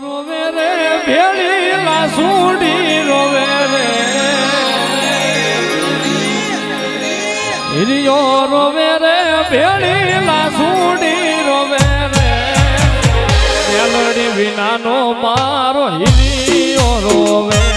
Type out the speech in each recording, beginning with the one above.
રોવે રે ભેળી લાસુડી રોવે રે હિરિયો રોવે રે ભેળી લાસુડી રોવે રે મેલડી વિનાનો મારો હિરિયો રોવે.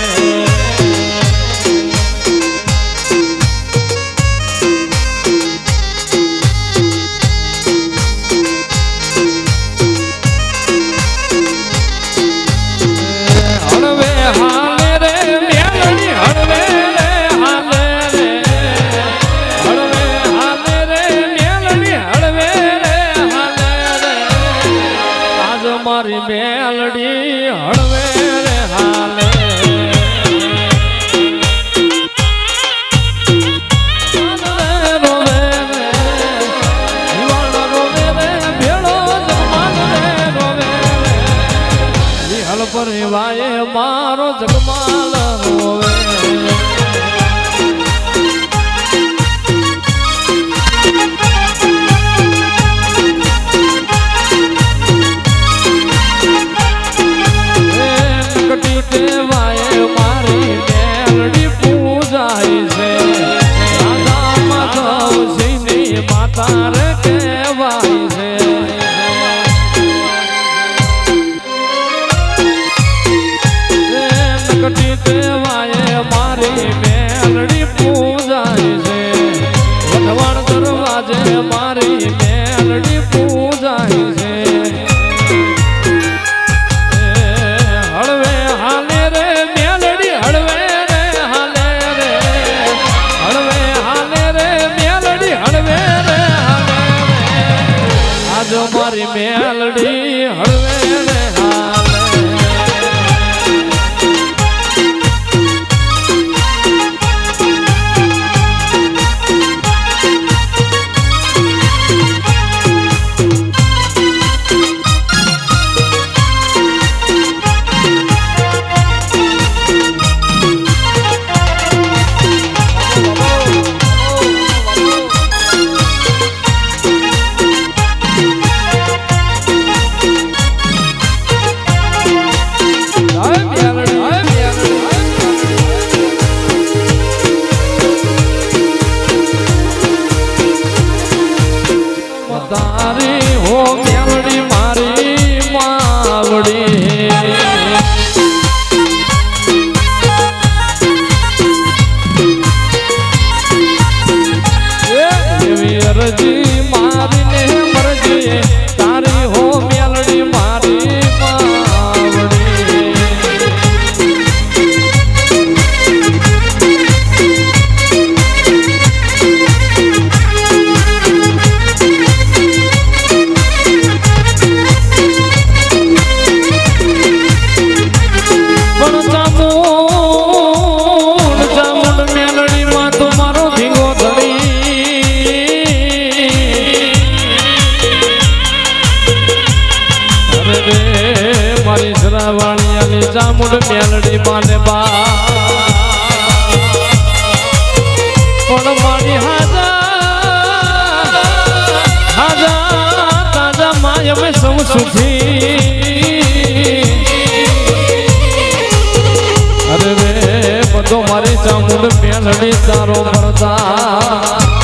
મારી મેલડી હળવે દરવાજે મારી મેલડી પૂજાય છે. હળવે હાલે હળવે હાલે રે. હળવે હળવે રે. આજ મારી મેલડી શ્રાવણિયાની ચામુંડ મેલડી માને બા. પણ મારી હાજા? હાજા, તાજા માય અમે સૌ સુખી. અરે રે, બધો મારી ચામુંડ મેલડી તારો મરદા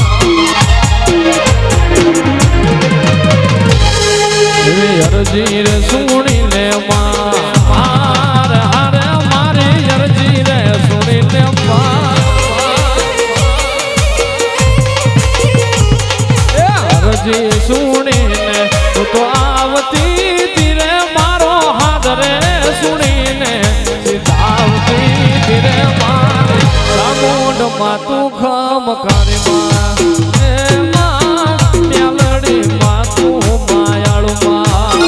માં તું ખમ કરી મેલડી માં તું માયાળુ માં.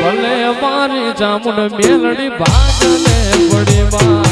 ભલે મારી જામુન મેલડી ભાગને પડી માં.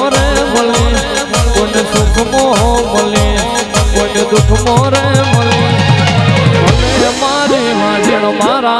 મોરે મળે કોને સુખ મો મળે કોને દુઃખ મોરે મળે. મારે વાજણ મારા